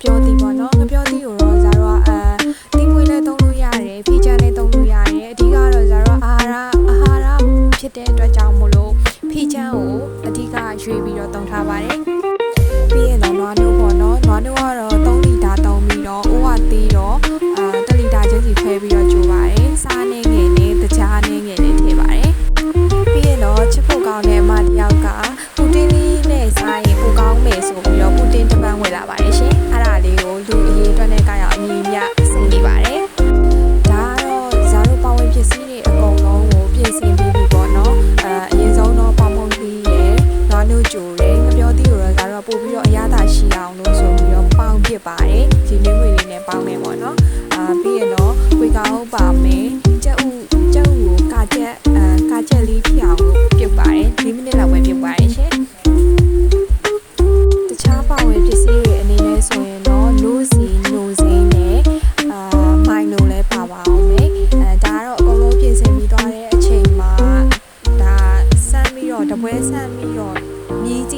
ကတော့နောက်တစ်မျိုးဇာတို့ငပြောတီးပေါ့နော်ငပြောတီးကိုတော့ဇာတို့ကအဲတင်းမွေးနဲ့သုံးလို့ရတယ်ဖီချာနဲ့သုံးလို့ရတယ်အဓိကတော့ဇာတို့ကအာဟာရအာဟာရဖြစ်တဲ့အတွက်ကြောင့်မို့လို့ဖီချာကိုအဓိကရွေးပြီးတော့သုံးထားပါတယ်ပြီးရင်တော့နွားနို့ပေါ့နော်နွားနို့ကတော့3လီတာသုံးပြီးတော့အိုးဝသေးတော့အာ1လီတာချင်းစီခွဲပြီးတော့ တော့ဇာတို့ကပို့ပြီးတော့အရသာရှိအောင်လို့ဆိုပြီးတော့ပေါင်းပစ်ပါတယ်ဒီနွေးငွေလေးနဲ့ပေါင်းမယ်ပေါ့နော်အာပြီးရင်တော့ဝေကောင်းပါမယ်ကြက်ဥကြက်ဥကိုကာချက်အဲကာချက်လေးဖြစ်အောင်လို့ပြုတ်ပါတယ်၄မိနစ်လောက်ပဲပြုတ်ပါတယ်ရှင်တခြားပါဝင်ပစ္စည်းတွေအနေနဲ့ဆိုရင်တော့နိုးစီနိုးစိမ်းနဲ့အာမိုင်နိုလည်းပါပါအောင်မယ်အဲဒါကတော့အကုန်လုံးပြင်ဆင်ပြီးသွားတဲ့အချိန်မှာဒါဆမ်းပြီးတော့တပွဲဆမ်းပြီးတော့မြည်ကြည့်ကြဖို့ပေါ့